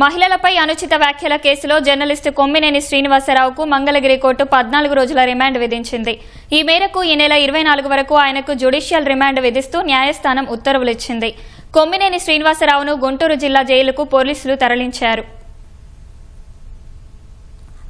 మహిళలపై అనుచిత వ్యాఖ్యల కేసులో జర్నలిస్టు కొమ్మినేని శ్రీనివాసరావుకు మంగళగిరి కోర్టు పద్నాలుగు రోజుల రిమాండ్ విధించింది. ఈ మేరకు ఈ నెల ఇరవై నాలుగు వరకు ఆయనకు జ్యుడిషియల్ రిమాండ్ విధిస్తూ న్యాయస్థానం ఉత్తర్వులిచ్చింది. కొమ్మినేని శ్రీనివాసరావును గుంటూరు జిల్లా జైలుకు పోలీసులు తరలించారు.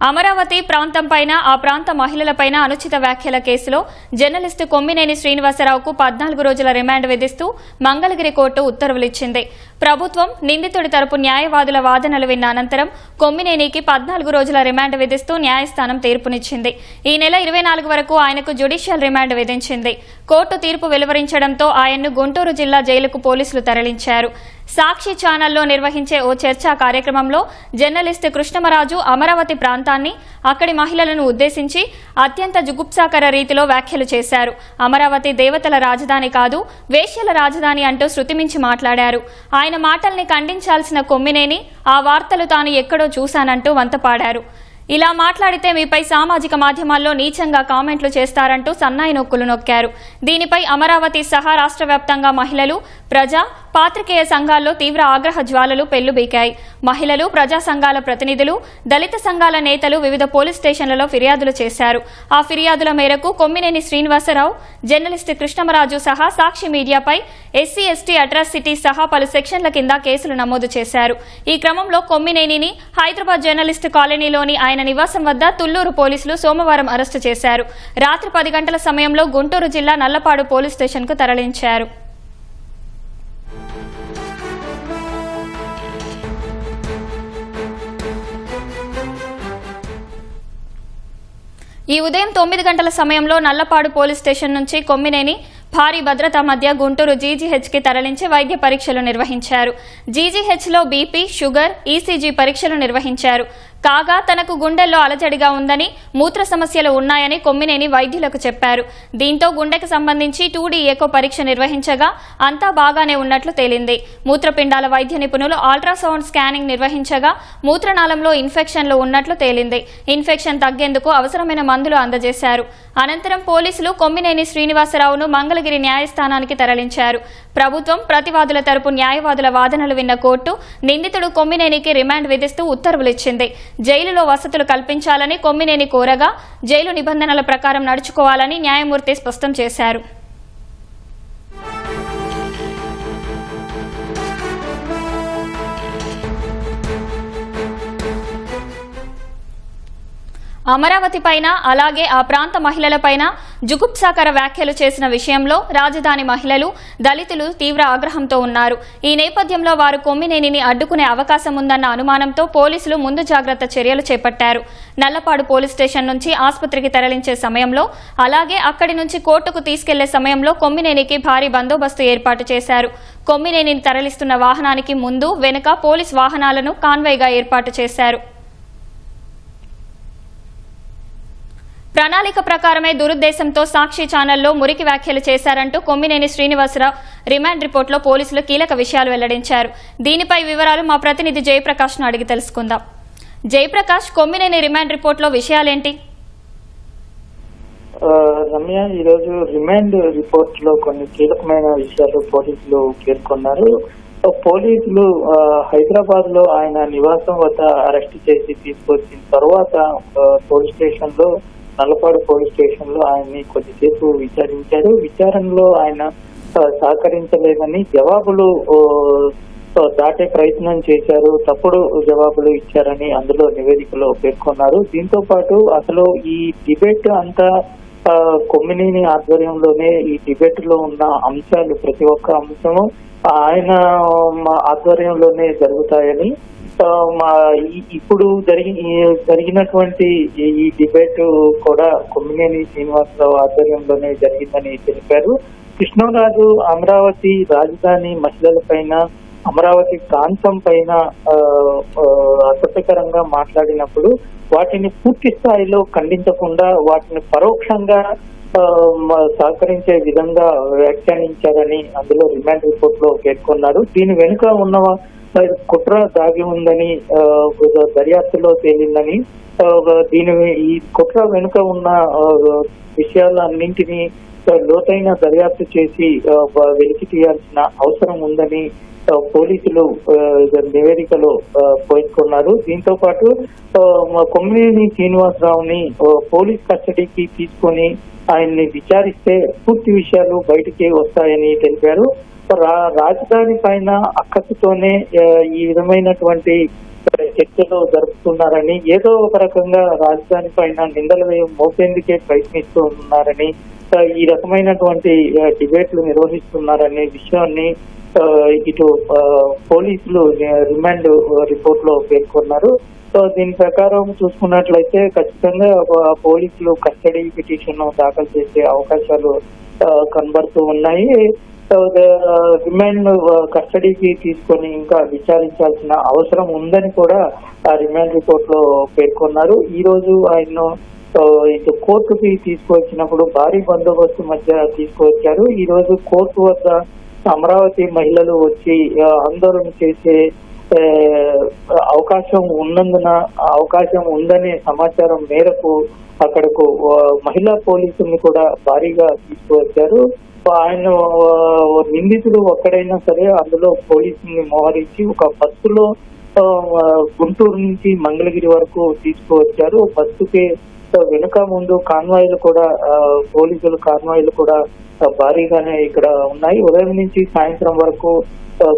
అమరావతి ప్రాంతంపైన ఆ ప్రాంత మహిళలపైన అనుచిత వ్యాఖ్యల కేసులో జర్నలిస్టు కొమ్మినేని శ్రీనివాసరావుకు పద్నాలుగు రోజుల రిమాండ్ విధిస్తూ మంగళగిరి కోర్టు ఉత్తర్వులిచ్చింది. ప్రభుత్వం నిందితుడి తరపు న్యాయవాదుల వాదనలు విన్న అనంతరం కొమ్మినేనికి పద్నాలుగు రోజుల రిమాండ్ విధిస్తూ న్యాయస్థానం తీర్పునిచ్చింది. ఈ నెల ఇరవై నాలుగు వరకు ఆయనకు జ్యుడిషియల్ రిమాండ్ విధించింది. కోర్టు తీర్పు వెలువరించడంతో ఆయన్ను గుంటూరు జిల్లా జైలుకు పోలీసులు తరలించారు. సాక్షి ఛానల్లో నిర్వహించే ఓ చర్చా కార్యక్రమంలో జర్నలిస్ట్ కృష్ణమరాజు అమరావతి ప్రాంతాన్ని అక్కడి మహిళలను ఉద్దేశించి అత్యంత జుగుప్సాకర రీతిలో వ్యాఖ్యలు చేశారు. అమరావతి దేవతల రాజధాని కాదు వేశ్యల రాజధాని అంటూ శృతిమించి మాట్లాడారు. ఆయన మాటల్ని ఖండించాల్సిన కొమ్మినేని ఆ వార్తలు తాను ఎక్కడో చూశానంటూ వంతపాడారు. ఇలా మాట్లాడితే మీపై సామాజిక మాధ్యమాల్లో నీచంగా కామెంట్లు చేస్తారంటూ సన్నాయి నొక్కులు నొక్కారు. దీనిపై అమరావతి సహా రాష్ట్ర వ్యాప్తంగా మహిళలు ప్రజా పాత్రికేయ సంఘాల్లో తీవ్ర ఆగ్రహ జ్వాలలు పెల్లుబీకాయి మహిళలు ప్రజా సంఘాల ప్రతినిధులు దళిత సంఘాల నేతలు వివిధ పోలీస్ స్టేషన్లలో ఫిర్యాదులు చేశారు. ఆ ఫిర్యాదుల మేరకు కొమ్మినేని శ్రీనివాసరావు జర్నలిస్ట్ కృష్ణమరాజు సహా సాక్షి మీడియాపై ఎస్సీ ఎస్టీ అట్రాసిటీ సహా పలు సెక్షన్ల కింద కేసులు నమోదు చేశారు. ఈ క్రమంలో కొమ్మినేనిని హైదరాబాద్ జర్నలిస్ట్ కాలనీలోని ఆయన నివాసం వద్ద తుళ్ళూరు పోలీసులు సోమవారం అరెస్టు చేశారు. రాత్రి పది గంటల సమయంలో గుంటూరు జిల్లా నల్లపాడు పోలీస్ స్టేషన్కు తరలించారు. ఈ ఉదయం తొమ్మిది గంటల సమయంలో నల్లపాడు పోలీస్ స్టేషన్ నుంచి కొమ్మినేని భారీ భద్రత మధ్య గుంటూరు జీజీహెచ్కి తరలించి వైద్య పరీక్షలు నిర్వహించారు. జీజీహెచ్లో బీపీ షుగర్ ఈసీజీ పరీక్షలు నిర్వహించారు. కాగా తనకు గుండెల్లో అలజడిగా ఉందని మూత్ర సమస్యలు ఉన్నాయని కొమ్మినేని వైద్యులకు చెప్పారు. దీంతో గుండెకు సంబంధించి టూడీ ఏకో పరీక్ష నిర్వహించగా అంతా బాగానే ఉన్నట్లు తేలింది. మూత్రపిండాల వైద్య నిపుణులు అల్ట్రాసౌండ్ స్కానింగ్ నిర్వహించగా మూత్రనాళంలో ఇన్ఫెక్షన్లు ఉన్నట్లు తేలింది. ఇన్ఫెక్షన్ తగ్గేందుకు అవసరమైన మందులు అందజేశారు. అనంతరం పోలీసులు కొమ్మినేని శ్రీనివాసరావును మంగళగిరి న్యాయస్థానానికి తరలించారు. ప్రభుత్వం ప్రతివాదుల తరపు న్యాయవాదుల వాదనలు విన్న కోర్టు నిందితుడు కొమ్మినేనికి రిమాండ్ విధిస్తూ ఉత్తర్వులిచ్చింది. జైలులో వసతులు కల్పించాలని కొమ్మినేని కోరగా జైలు నిబంధనల ప్రకారం నడుచుకోవాలని న్యాయమూర్తి స్పష్టం చేశారు. అమరావతి పైన అలాగే ఆ ప్రాంత మహిళలపైన జుగుప్సాకర వ్యాఖ్యలు చేసిన విషయంలో రాజధాని మహిళలు దళితులు తీవ్ర ఆగ్రహంతో ఉన్నారు. ఈ నేపథ్యంలో వారు కొమ్మినేనిని అడ్డుకునే అవకాశం ఉందన్న అనుమానంతో పోలీసులు ముందు జాగ్రత్త చర్యలు చేపట్టారు. నల్లపాడు పోలీస్ స్టేషన్ నుంచి ఆసుపత్రికి తరలించే సమయంలో అలాగే అక్కడి నుంచి కోర్టుకు తీసుకెళ్ళే సమయంలో కొమ్మినేనికి భారీ బందోబస్తు ఏర్పాటు చేశారు. కొమ్మినేనిని తరలిస్తున్న వాహనానికి ముందు వెనుక పోలీస్ వాహనాలను కాన్వాయ్గా ఏర్పాటు చేశారు. ప్రణాళిక ప్రకారమే దురుద్దేశంతో సాక్షి ఛానల్లో మురికి వ్యాఖ్యలు చేశారంటూ కొమ్మినేని శ్రీనివాసరావు రిమాండ్ రిపోర్టులో పోలీసులు కీలక విషయాలు వెల్లడించారు. దీనిపై వివరాలు మా ప్రతినిధి జయప్రకాష్ను అడిగి తెలుసుకుందాం. జయప్రకాష్ కొమ్మినేని రిమాండ్ రిపోర్టులో విషయాలేంటి? రమ్య ఈరోజు రిమాండ్ రిపోర్ట్లో కొన్ని కీలకమైన విషయాలు పోలీసులు పేర్కొన్నారు. పోలీసులు హైదరాబాద్లో ఆయన నివాసం వద్ద అరెస్ట్ చేసి తీసుకొచ్చిన తర్వాత పోలీస్ స్టేషన్లో నల్లపాడు పోలీస్ స్టేషన్లో ఆయన్ని కొద్దిసేపు విచారించారు. విచారణలో ఆయన సహకరించలేదని జవాబులు దాటే ప్రయత్నం చేశారు. తప్పుడు జవాబులు ఇచ్చారని అందులో నివేదికలో పేర్కొన్నారు. దీంతో పాటు అసలు ఈ డిబేట్ అంతా కొమ్మినేని ఆధ్వర్యంలోనే ఈ డిబేట్లో ఉన్న అంశాలు ప్రతి ఒక్క అంశము ఆయన మా ఆధ్వర్యంలోనే జరుగుతాయని మా ఇప్పుడు జరిగి జరిగినటువంటి ఈ- డిబేట్ కూడా కొమ్మినేని శ్రీనివాసరావు ఆధ్వర్యంలోనే జరిగిందని తెలిపారు. కృష్ణరాజు అమరావతి రాజధాని మహిళల పైన అమరావతి ప్రాంతం పైన ఆ, అసభ్యకరంగా మాట్లాడినప్పుడు వాటిని పూర్తి స్థాయిలో ఖండించకుండా వాటిని పరోక్షంగా సహకరించే విధంగా వ్యాఖ్యానించారని అందులో రిమాండ్ రిపోర్ట్లో పేర్కొన్నారు. దీని వెనుక ఉన్న కుట్ర దాగి ఉందని దర్యాప్తులో తేలిందని దీని ఈ కుట్ర వెనుక ఉన్న విషయాలన్నింటినీ లోతైన దర్యాప్తు చేసి వెలికి తీయాల్సిన అవసరం ఉందని పోలీసులు ఆ, నివేదికలో పేర్కొన్నారు. దీంతో పాటు ఆ, మా కొమ్మినేని శ్రీనివాసరావుని పోలీస్ కస్టడీకి తీసుకొని ఆయన్ని విచారిస్తే పూర్తి విషయాలు బయటికి వస్తాయని తెలిపారు. రా- రాజధాని పైన అక్కసుతోనే ఈ విధమైనటువంటి చర్చలు జరుపుతున్నారని ఏదో ఒక రకంగా రాజధాని పైన నిందలు మోపేందుకే ప్రయత్నిస్తూ ఉన్నారని ఈ రకమైనటువంటి డిబేట్లు నిర్వహిస్తున్నారనే విషయాన్ని ఇటు పోలీసులు రిమాండ్ రిపోర్ట్లో పేర్కొన్నారు. సో దీని ప్రకారం చూసుకున్నట్లయితే ఖచ్చితంగా ఆ, పోలీసులు కస్టడీ పిటిషన్ దాఖలు చేసే అవకాశాలు కనబడుతూ ఉన్నాయి. సో రిమాండ్ కస్టడీకి తీసుకొని ఇంకా విచారించాల్సిన అవసరం ఉందని కూడా ఆ రిమాండ్ రిపోర్ట్లో పేర్కొన్నారు. ఈ రోజు ఆయన ఇటు కోర్టుకి తీసుకువచ్చినప్పుడు భారీ బందోబస్తు మధ్య తీసుకువచ్చారు. ఈ రోజు కోర్టు వద్ద అమరావతి మహిళలు వచ్చి ఆందోళన చేసే అవకాశం ఉన్నందున అవకాశం ఉందనే సమాచారం మేరకు అక్కడకు మహిళా పోలీసుల్ని కూడా భారీగా తీసుకువచ్చారు. ఆయన నిందితుడు ఒక్కడైనా సరే అందులో పోలీసుల్ని మోహరించి ఒక బస్సులో గుంటూరు నుంచి మంగళగిరి వరకు తీసుకువచ్చారు. బస్సుకి వెనుక ముందు కాన్వాయిలు కూడా పోలీసులు కాన్వాయిలు కూడా భారీగానే ఇక్కడ ఉన్నాయి. ఉదయం నుంచి సాయంత్రం వరకు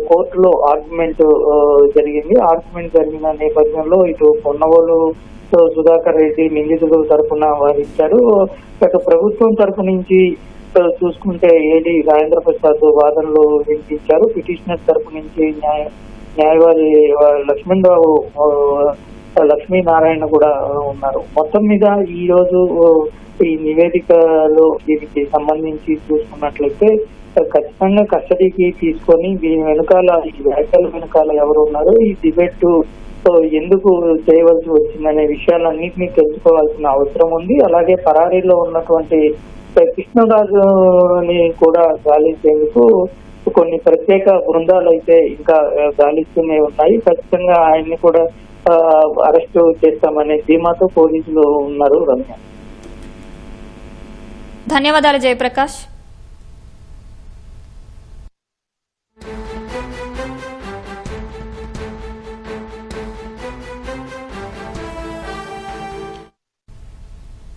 కోర్టులో ఆర్గ్యుమెంట్ జరిగింది. ఆర్గ్యుమెంట్ జరిగిన నేపథ్యంలో ఇటు పొన్నవోలు సుధాకర్ రెడ్డి నిందితుడు తరఫున వాదించారు అటు ప్రభుత్వం తరఫు నుంచి చూసుకుంటే ఏడి రాజేంద్ర ప్రసాద్ వాదనలు వినిపించారు. పిటిషనర్ తరఫు నుంచి న్యాయ న్యాయవాది లక్ష్మణరావు లక్ష్మణ్ లక్ష్మీనారాయణ కూడా ఉన్నారు. మొత్తం మీద ఈ రోజు ఈ నివేదికలో దీనికి సంబంధించి చూసుకున్నట్లయితే ఖచ్చితంగా కస్టడీకి తీసుకొని దీని వెనకాల ఈ వ్యాఖ్యల వెనకాల ఎవరు ఉన్నారు? ఈ డిబేట్ ఎందుకు చేయవలసి వచ్చిందనే విషయాలన్నింటినీ తెలుసుకోవాల్సిన అవసరం ఉంది. అలాగే పరారీలో ఉన్నటువంటి కృష్ణరాజుని కూడా గాలించేందుకు కొన్ని ప్రత్యేక బృందాలు అయితే ఇంకా గాలిస్తూనే ఉన్నాయి. ఖచ్చితంగా ఆయన్ని కూడా అరెస్టు చేస్తామనే ధీమాతో పోలీసులు ఉన్నారు రమ్య. ధన్యవాదాలు జయప్రకాష్.